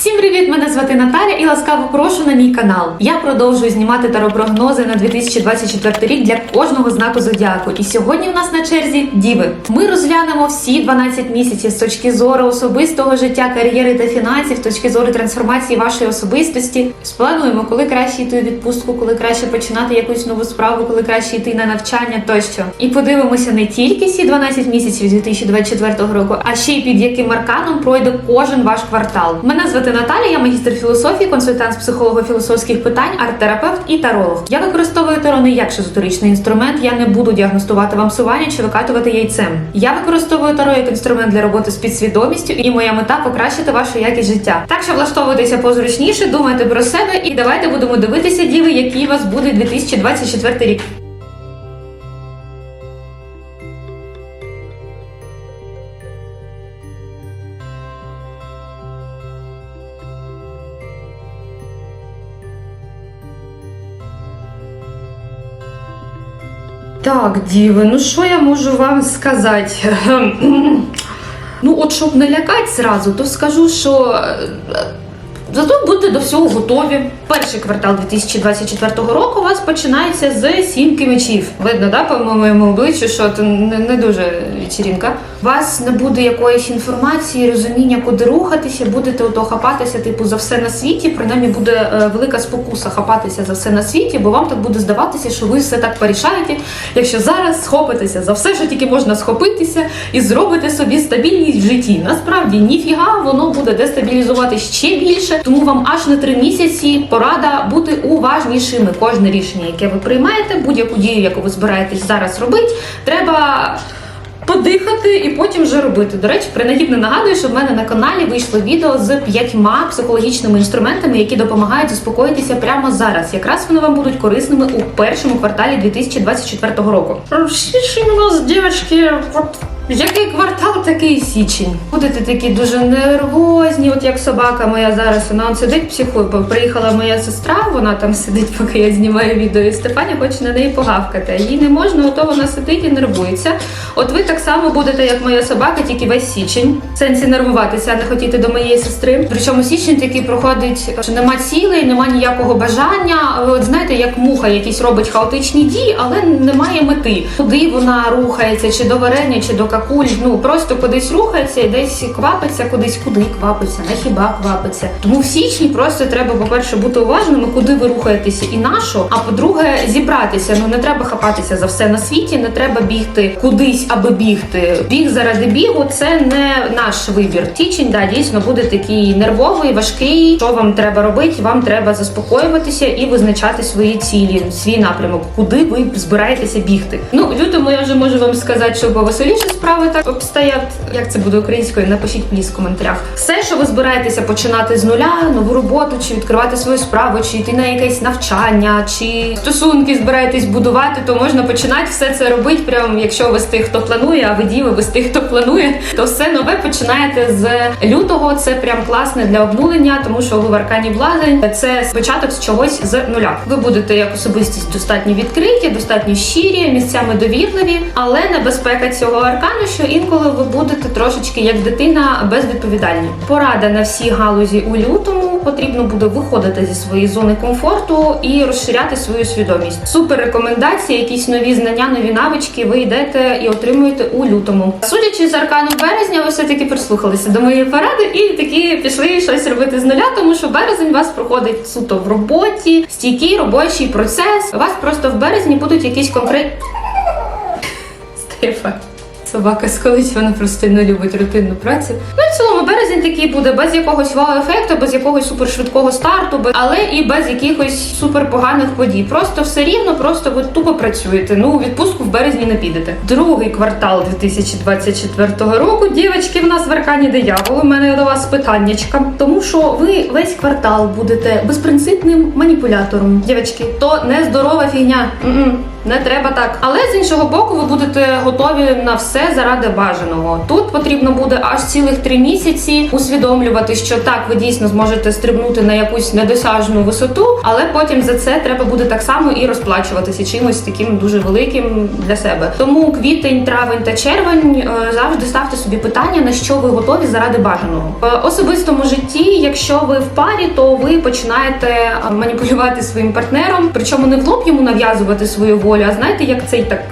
Всім привіт! Мене звати Наталя і ласкаво прошу на мій канал. Я продовжую знімати таропрогнози на 2024 рік для кожного знаку зодіаку. І сьогодні в нас на черзі діви. Ми розглянемо всі 12 місяців з точки зору особистого життя, кар'єри та фінансів, з точки зору трансформації вашої особистості. Сплануємо, коли краще йти у відпустку, коли краще починати якусь нову справу, коли краще йти на навчання тощо. І подивимося не тільки всі 12 місяців 2024 року, а ще й під яким арканом пройде кожен ваш квартал. Мене звати Наталя, я магістр філософії, консультант з психолого-філософських питань, арт-терапевт і таролог. Я використовую таро не як шизотеричний інструмент. Я не буду діагностувати вам сування чи викатувати яйцем. Я використовую таро як інструмент для роботи з підсвідомістю, і моя мета покращити вашу якість життя. Так що влаштовуйтеся позручніше, думайте про себе і давайте будемо дивитися, діви, який у вас буде 2024 рік. Так, діви, ну що я можу вам сказати? Ну, от щоб не лякати зразу, то скажу, що е, зато будьте до всього готові. Перший квартал 2024 року у вас починається з сімки мечів. Видно, да, по моєму обличчю, що це не, дуже вечірінка. Вас не буде якоїсь інформації, розуміння, куди рухатися, будете ото хапатися, типу, за все на світі. Принаймні буде е, велика спокуса хапатися за все на світі, бо вам так буде здаватися, що ви все так порішаєте, якщо зараз схопитеся за все, що тільки можна схопитися, і зробите собі стабільність в житті. Насправді ніфіга воно буде дестабілізувати ще більше, тому вам аж на три місяці порада бути уважнішими. Кожне рішення, яке ви приймаєте, будь-яку дію, яку ви збираєтесь зараз робити, треба. Подихати і потім вже робити. До речі, принагідно нагадую, що в мене на каналі вийшло відео з п'ятьма психологічними інструментами, які допомагають заспокоїтися прямо зараз. Якраз вони вам будуть корисними у першому кварталі 2024 року. Січень у нас, дівчатки, от який квартал, такий січень. Будете такі дуже нервозні, от як собака моя зараз. Вона от сидить психує. Приїхала моя сестра, вона там сидить, поки я знімаю відео, і Стефані хоче на неї погавкати. Їй не можна, ото вона сидить і нервується. От ви так само будете, як моя собака, тільки весь січень. В сенсі нервуватися, а не хотіти до моєї сестри. Причому січень такий проходить, що нема цілей, нема ніякого бажання. От знаєте, як муха якісь робить хаотичні дії, але немає мети. Куди вона рухається, чи до варення, чи до какуль. Ну просто кудись рухається і десь квапиться, кудись куди квапиться, на хіба квапиться. Тому в січні просто треба, по-перше, бути уважними, куди ви рухаєтеся і на що. А по-друге, зібратися. Ну не треба хапатися за все на світі, не треба бігти кудись, аби бігти. Біг заради бігу це не наш вибір. Січень, да, дійсно буде такий нервовий, важкий. Що вам треба робити? Вам треба заспокоюватися і визначати свої цілі, свій напрямок, куди ви збираєтеся бігти. Ну, лютому я вже можу вам сказати, що повеселіше справи так обстоять. Як це буде українською? Напишіть пліс в коментарях. Все, що ви збираєтеся починати з нуля, нову роботу, чи відкривати свою справу, чи йти на якесь навчання, чи стосунки збираєтесь будувати, то можна починати все це робити. Прям якщо ви з тих, хто планує, а ви діви, ви з тих, хто планує, то все нове починаєте з лютого. Це прям класне для обнулення, тому що ви в аркані блазень це початок з чогось з нуля. Ви будете як особистість достатньо відкриті, достатньо щирі, місцями довірливі, але небезпека цього аркану, що інколи ви будете трошечки як дитина безвідповідальні. Порада на всій галузі у лютому потрібно буде виходити зі своєї зони комфорту і розширяти свою свідомість. Супер рекомендації, якісь нові знання, нові навички. Ви йдете і отримуєте у лютому. Судячи з аркану березня, ви все таки прислухалися до моєї поради і такі пішли щось робити з нуля, тому що березень вас проходить суто в роботі, стійкий робочий процес. У вас просто в березні будуть якісь конкретні Стефа. Собака сколить, вона просто не любить рутинну працю. Ну і в цілому березень такий буде без якогось вау-ефекту, без якогось супершвидкого старту, без- але і без якихось суперпоганих подій. Просто все рівно, просто ви тупо працюєте. Ну, у відпустку в березні не підете. Другий квартал 2024 року, дівчатки, в нас в аркані диявол. У мене до вас питаннячка. Тому що ви весь квартал будете безпринципним маніпулятором. Дівчатки, то не здорова фігня. М-м. Не треба так. Але з іншого боку, ви будете готові на все заради бажаного. Тут потрібно буде аж цілих три місяці усвідомлювати, що так, ви дійсно зможете стрибнути на якусь недосяжну висоту, але потім за це треба буде так само і розплачуватися чимось таким дуже великим для себе. Тому квітень, травень та червень е, завжди ставте собі питання, на що ви готові заради бажаного. В особистому житті, якщо ви в парі, то ви починаєте е, маніпулювати своїм партнером, причому не в лоб йому нав'язувати свою волю, а знаєте, як цей так.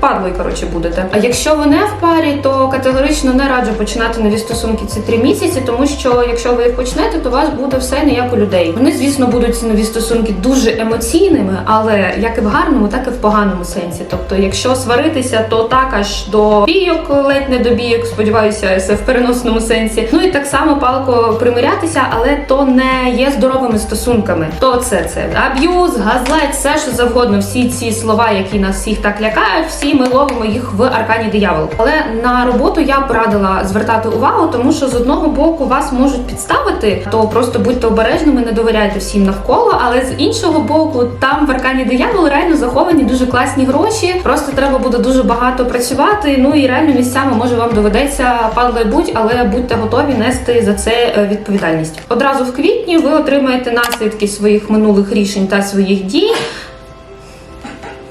Падлою, коротше, будете. А якщо ви не в парі, то категорично не раджу починати нові стосунки ці три місяці, тому що якщо ви їх почнете, то у вас буде все не як у людей. Вони, звісно, будуть ці нові стосунки дуже емоційними, але як і в гарному, так і в поганому сенсі. Тобто, якщо сваритися, то так аж до бійок, ледь не до бійок, сподіваюся, це в переносному сенсі. Ну і так само палко примирятися, але то не є здоровими стосунками. То це це аб'юз, газлайт, все що завгодно. Всі ці слова, які нас всіх так лякають, всі ми ловимо їх в аркані диявол. Але на роботу я б радила звертати увагу, тому що з одного боку вас можуть підставити, то просто будьте обережними, не довіряйте всім навколо. Але з іншого боку, там в аркані диявол реально заховані дуже класні гроші. Просто треба буде дуже багато працювати. Ну і реально місцями може вам доведеться падло будь, але будьте готові нести за це е, відповідальність. Одразу в квітні ви отримаєте наслідки своїх минулих рішень та своїх дій.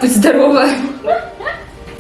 Будь здорова.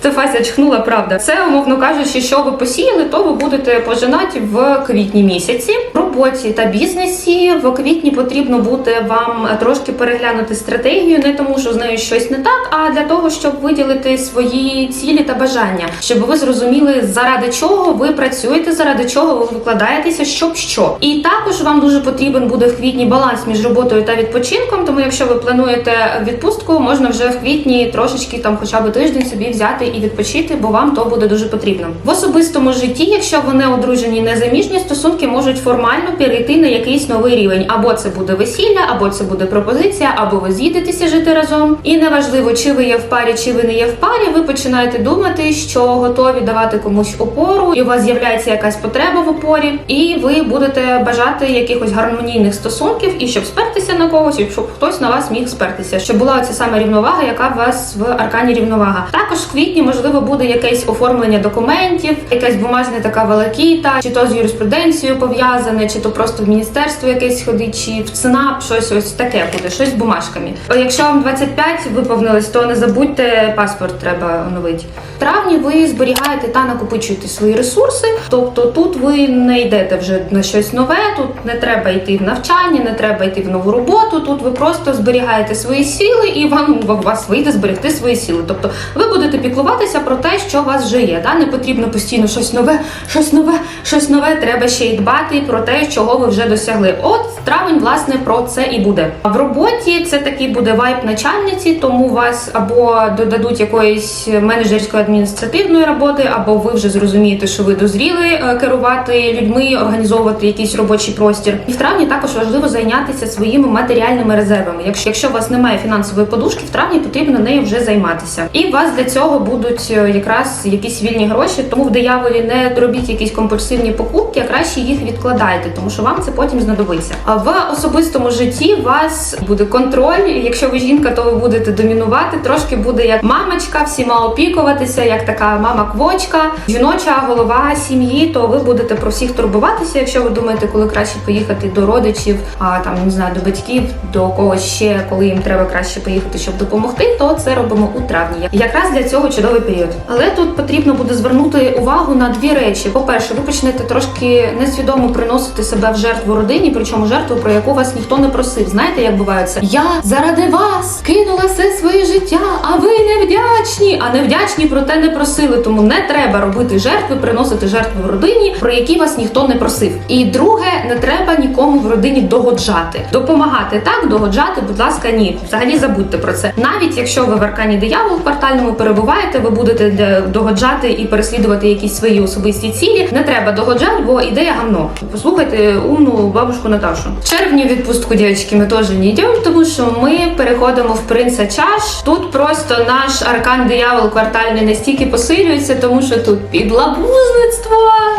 Це Фася чхнула, правда. Це, умовно кажучи, що ви посіяли, то ви будете пожинати в квітні місяці. В роботі та бізнесі в квітні потрібно буде вам трошки переглянути стратегію, не тому, що з нею щось не так, а для того, щоб виділити свої цілі та бажання, щоб ви зрозуміли, заради чого ви працюєте, заради чого ви викладаєтеся, щоб що. І також вам дуже потрібен буде в квітні баланс між роботою та відпочинком. Тому, якщо ви плануєте відпустку, можна вже в квітні трошечки там, хоча б тиждень собі взяти і відпочити, бо вам то буде дуже потрібно. В особистому житті, якщо ви не одружені, не заміжні, стосунки можуть формально перейти на якийсь новий рівень. Або це буде весілля, або це буде пропозиція, або ви з'їдетеся жити разом. І неважливо, чи ви є в парі, чи ви не є в парі. Ви починаєте думати, що готові давати комусь опору, і у вас з'являється якась потреба в опорі, і ви будете бажати якихось гармонійних стосунків, і щоб спертися на когось, і щоб хтось на вас міг спертися, щоб була ця сама рівновага, яка в вас в аркані рівновага. Також в квітні можливо буде якесь оформлення документів, якась бумажна така волокіта, чи то з юриспруденцією пов'язане, чи то просто в міністерство якесь ходить, чи в ЦНАП, щось ось таке буде, щось з бумажками. Якщо вам 25 виповнилось, то не забудьте паспорт, треба оновити. В травні ви зберігаєте та накопичуєте свої ресурси, тобто тут ви не йдете вже на щось нове, тут не треба йти в навчання, не треба йти в нову роботу. Тут ви просто зберігаєте свої сили, і вам у вас вийде зберегти свої сили. Тобто ви будете піклуватися про те, що у вас вже є. Да? Не потрібно постійно щось нове, щось нове, щось нове. Треба ще й дбати про те, чого ви вже досягли. От травень, власне, про це і буде. В роботі це такий буде вайб начальниці, тому вас або додадуть якоїсь менеджерської адміністративної роботи, або ви вже зрозумієте, що ви дозріли е, керувати людьми, організовувати якийсь робочий простір. І в травні також важливо зайнятися своїми матеріальними резервами. Якщо, якщо у вас немає фінансової подушки, в травні потрібно нею вже займатися. І у вас для цього будуть е, якраз якісь вільні гроші. Тому в дияволі не робіть якісь компульсивні покупки, а краще їх відкладайте, тому що вам це потім знадобиться. А в особистому житті вас буде контроль. Якщо ви жінка, то ви будете домінувати. Трошки буде як мамочка, всіма опікуватися, як така мама-квочка, жіноча голова сім'ї. То ви будете про всіх турбуватися. Якщо ви думаєте, коли краще поїхати до родичів, а там не знаю, до батьків, до когось ще, коли їм треба краще поїхати, щоб допомогти, то це робимо у травні. Якраз для цього чудовий період. Але тут потрібно буде звернути увагу на дві речі. По-перше, ви почнете трошки несвідомо приносити себе в жертву родині, причому жертву, про яку вас ніхто не просив. Знаєте, як буває це? Я заради вас кинула все своє життя, а ви невдячні. А невдячні проте не просили. Тому не треба робити жертви, приносити жертви в родині, про які вас ніхто не просив. І друге, не треба нікому в родині догоджати. Допомагати так, догоджати, будь ласка, ні. Взагалі забудьте про це. Навіть якщо ви в аркані диявол в квартальному перебуваєте, ви будете догоджати і переслідувати якісь свої особисті цілі. Не треба догоджати, бо ідея гамно. Послухайте умну бабушку Наташу. В червні відпустку, дівчатки, ми теж не йдемо, тому що ми переходимо в принца чаш. Тут просто наш аркан диявол квартальний настільки посилюється, тому що тут підлабузництво,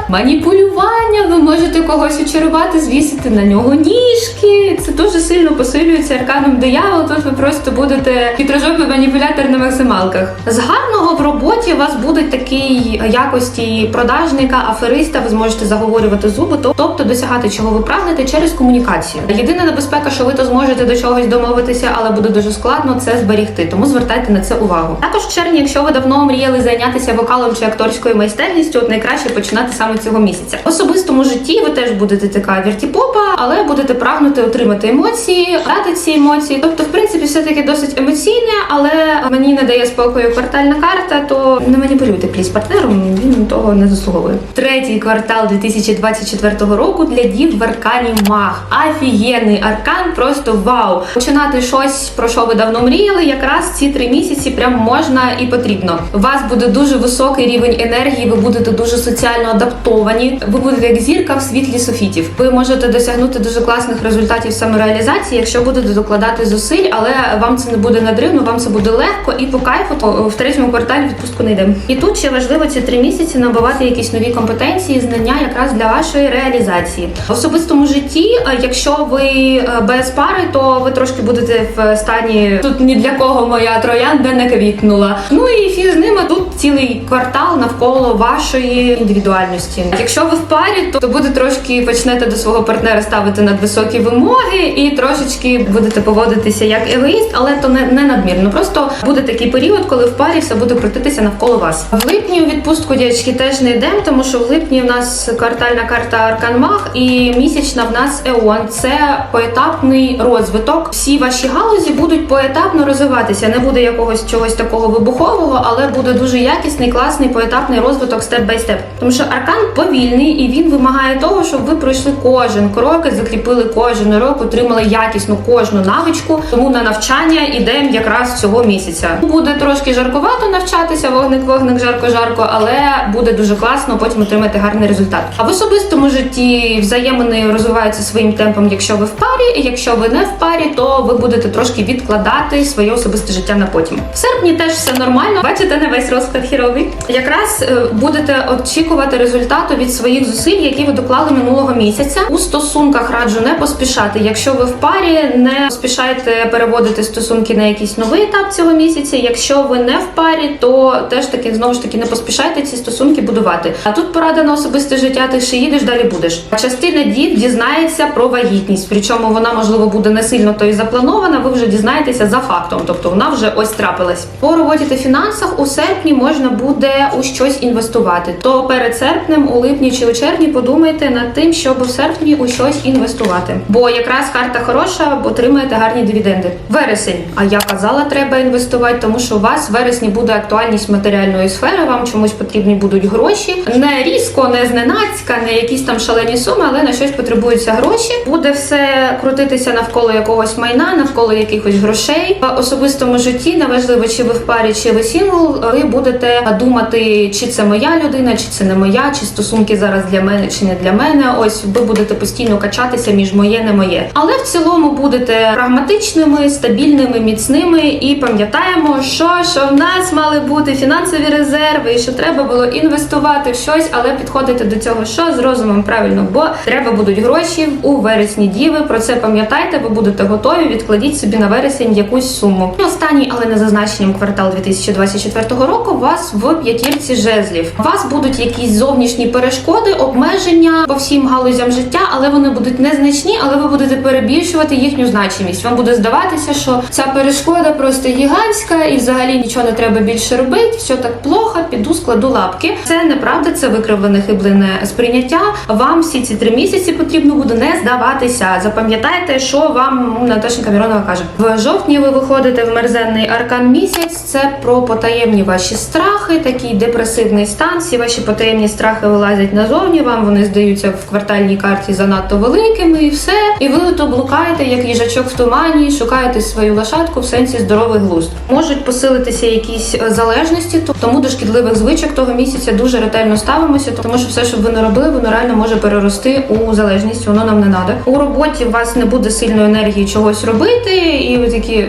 маніпулювання. Ви можете когось очарувати, звісити на нього ніжки. Це дуже сильно посилюється арканом диявол. Тут ви просто будете хитрожопий маніпулятор на максималках. З гарного в роботі у вас будуть такі якості продажника, афериста. Ви зможете заговорювати зуби, тобто досягати чого ви прагнете через комунікацію. Єдина небезпека, що ви то зможете до чогось домовитися, але буде дуже складно це зберігти. Тому звертайте на це увагу. Також в червні, якщо ви давно мріяли зайнятися вокалом чи акторською майстерністю, от найкраще починати саме цього місяця. В особистому житті ви теж будете така віртіпопа, але будете прагнути отримати емоції, дати ці емоції. Тобто, в принципі, все таки досить емоційне, але мені не дає спокою квартальна карта, то не маніпулюйте пліс партнером, він того не заслуговує. Третій квартал 2024 року для дів в аркані маг. Офігенний аркан, просто вау! Починати щось, про що ви давно мріяли, якраз ці три місяці прям можна і потрібно. У вас буде дуже високий рівень енергії, ви будете дуже соціально адаптовані. Ви будете як зірка в світлі софітів. Ви можете досягнути дуже класних результатів самореалізації, якщо будете докладати зусиль, але вам це не буде надривно, вам це буде легко і по кайфу. То в третьому кварталі відпустку не йдемо. І тут ще важливо ці три місяці набувати якісь нові компетенції, знання якраз для вашої реалізації в особистому житті. е, Якщо ви е, без пари, то ви трошки будете в стані тут ні для кого моя троянда не квітнула. Ну і фіг з ними тут цілий квартал навколо вашої індивідуальності. Якщо ви в парі, то, буде трошки почнете до свого партнера ставити надвисокі вимоги і трошечки будете поводитися як егоїст, але то не, не надмірно. Просто буде такий період, коли в парі все буде крутитися навколо вас. В липні у відпустку дівчатки теж не йдемо, тому що в липні в нас квартальна карта Аркан Маг і місячна в нас Еон. Це поетапний розвиток. Всі ваші галузі будуть поетапно розвиватися. Не буде якогось чогось такого вибухового, але буде дуже якісний, класний поетапний розвиток степ бай степ. Тому що аркан повільний і він вимагає того, щоб ви пройшли кожен крок і закріпили кожен урок, отримали якісну кожну навичку. Тому на навчання йдемо якраз цього місяця. Буде трошки жаркувато навчатися, вогник, вогник, жарко, жарко, але буде дуже класно. Потім отримати гарний результат. А в особистому житті взаємини розвиваються своїм темпом, якщо ви в парі, і якщо ви не в парі, то ви будете трошки відкладати своє особисте життя на потім. В серпні теж все нормально. Бачите, не весь розклад хіровий. Якраз е, будете очікувати результату від своїх зусиль, які ви доклали минулого місяця. У стосунках раджу не поспішати. Якщо ви в парі, не поспішайте переводити стосунки на якийсь новий етап цього місяця. Якщо ви не в парі, то теж таки знову ж таки не поспішайте ці стосунки будувати. А тут порада на особисте життя. Ти ще їдеш, далі будеш. Частина дів дізнається про вагітність, причому вона можливо буде не сильно то і запланована. Ви вже дізнаєтеся за фактом, тобто вона вже ось трапилась. По роботі та фінансах у серпні можна буде у щось інвестувати. То перед серпнем, у липні чи у червні подумайте над тим, щоб у серпні у щось інвестувати. Бо якраз карта хороша, отримаєте гарні дивіденди. Вересень. А я казала, треба інвестувати, тому що у вас в вересні буде актуальність матеріальної сфери. Вам чомусь потрібні будуть гроші. Не різко, не зненацька, не якісь там шалені суми, але на щось потребуються гроші. Буде все крутитися навколо якогось майна, навколо якихось грошей. В особистому житті неважливо, чи ви в парі, чи ви сінгл, ви будете думати, чи це моя людина, чи це не моя, чи стосунки зараз для мене, чи не для мене. Ось ви будете постійно качатися між моє, не моє. Але в цілому будете прагматичними, стабільними, міцними і пам'ятаємо, що, що в нас мали бути фінансові резерви, і що треба було інвестувати в щось, але підходити до цього що з розумом правильно, бо треба будуть гроші у вересні діви. Про це пам'ятайте, ви будете готові. Відкладіть собі на вересень якусь суму. Останній, але не за значенням квартал 2024 року. Вас в п'ятірці жезлів. У вас будуть якісь зовнішні перешкоди, обмеження по всім галузям життя, але вони будуть незначні, але ви будете перебільшувати їхню значимість. Вам буде здаватися, що ця перешкода просто гігантська і взагалі нічого не треба більше робити. Все так плохо, піду складу лапки. Це неправда, це викривлене хиблене сприйняття. Вам всі ці три місяці потрібно буде не здаватися. Запам'ятайте, що вам ну, Наташенька Міронова каже. В жовтні ви виходите в мерзенний аркан місяць. Це про потаємні ваші страхи, такий депресивний стан. Всі ваші потаємні страхи вилазять назовні. Вам вони здаються в квартальній карті занадто великими, і все. І ви то блукаєте, як їжачок в тумані, шукаєте свою лошадку в сенсі здоровий глузд. Можуть посилитися якісь е, залежності, то- тому до шкідливих звичок того місяця дуже ретельно ставимося, тому що все, що ви не робили, воно реально може перерости у залежність. Воно нам не треба. У роботі у вас не буде сильної енергії чогось робити, і ви такі.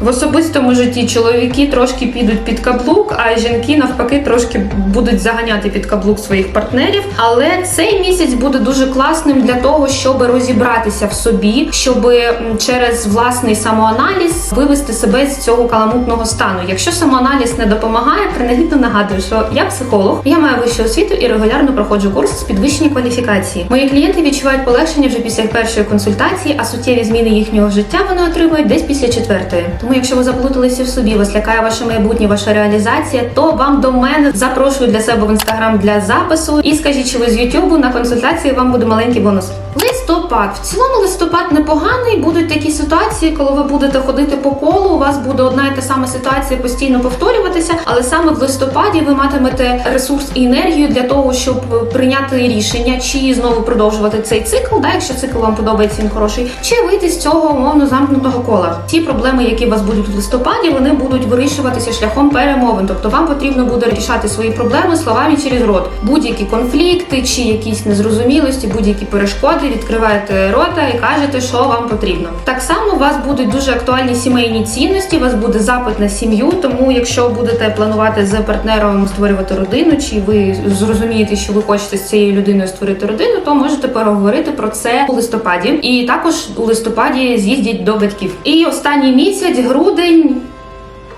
В особистому житті чоловіки трошки підуть під каблук, а жінки навпаки трошки будуть заганяти під каблук своїх партнерів. Але цей місяць буде дуже класним для того, щоб розібратися в собі, щоб через власний самоаналіз вивести себе з цього каламутного стану. Якщо самоаналіз не допомагає, принагідно нагадую, що я психолог, я маю вищу освіту і регулярно проходжу курс з підвищення кваліфікації. Мої клієнти відчувають полегшення вже після першої консультації, а суттєві зміни їхнього життя вони отримують десь після четвертої. Тому, якщо ви заплуталися в собі, вас лякає ваше майбутнє, ваша реалізація, то вам до мене запрошую для себе в інстаграм для запису. І скажіть, що ви з Ютубу на консультації вам буде маленький бонус. Листопад. В цілому листопад непоганий. Будуть такі ситуації, коли ви будете ходити по колу. У вас буде одна і та сама ситуація постійно повторюватися, але саме в листопаді ви матимете ресурс і енергію для того, щоб прийняти рішення, чи знову продовжувати цей цикл, да, якщо цикл вам подобається, він хороший, чи вийти з цього умовно замкнутого кола. Ті проблеми, які у вас будуть в листопаді, вони будуть вирішуватися шляхом перемовин. Тобто вам потрібно буде рішати свої проблеми словами через рот. Будь-які конфлікти чи якісь незрозумілості, будь-які перешкоди, відкриваєте рота і кажете, що вам потрібно. Так само у вас будуть дуже актуальні сімейні цінності. У вас буде запит на сім'ю. Тому, якщо будете планувати з партнером створювати родину, чи ви зрозумієте, що ви хочете з цією людиною створити родину, то можете переговорити про це у листопаді. І також у листопаді з'їздіть до батьків. І останній місяць, грудень.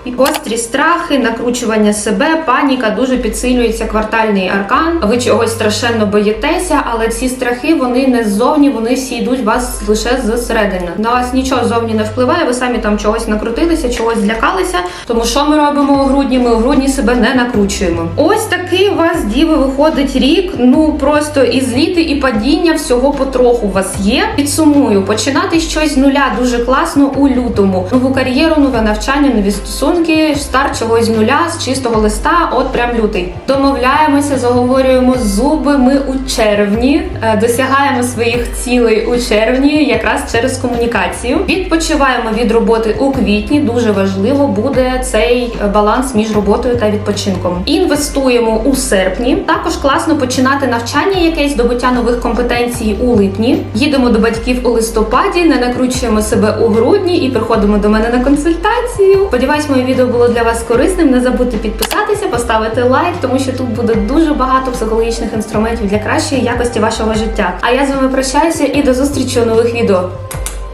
І Гострі страхи, накручування себе, паніка дуже підсилюється квартальний аркан. Ви чогось страшенно боїтеся, але ці страхи вони не ззовні, вони всі йдуть вас лише зсередини. На вас нічого зовні не впливає. Ви самі там чогось накрутилися, чогось злякалися. Тому що ми робимо у грудні? Ми у грудні себе не накручуємо. Ось такий у вас діви виходить рік. Ну просто і зліти, і падіння всього потроху у вас є. Підсумую, починати щось з нуля дуже класно у лютому. Нову кар'єру, нове навчання, нові стосунки, старт чогось з нуля, з чистого листа, от прям лютий. Домовляємося, заговорюємо зуби. Ми у червні е, досягаємо своїх цілей у червні, якраз через комунікацію. Відпочиваємо від роботи у квітні. Дуже важливо буде цей е, баланс між роботою та відпочинком. Інвестуємо у серпні. Також класно починати навчання, якесь здобуття нових компетенцій у липні. Їдемо до батьків у листопаді, не накручуємо себе у грудні і приходимо до мене на консультацію. Сподіваюсь, моє відео було для вас корисним. Не забудьте підписатися, поставити лайк, тому що тут буде дуже багато психологічних інструментів для кращої якості вашого життя. А я з вами прощаюся і до зустрічі у нових відео.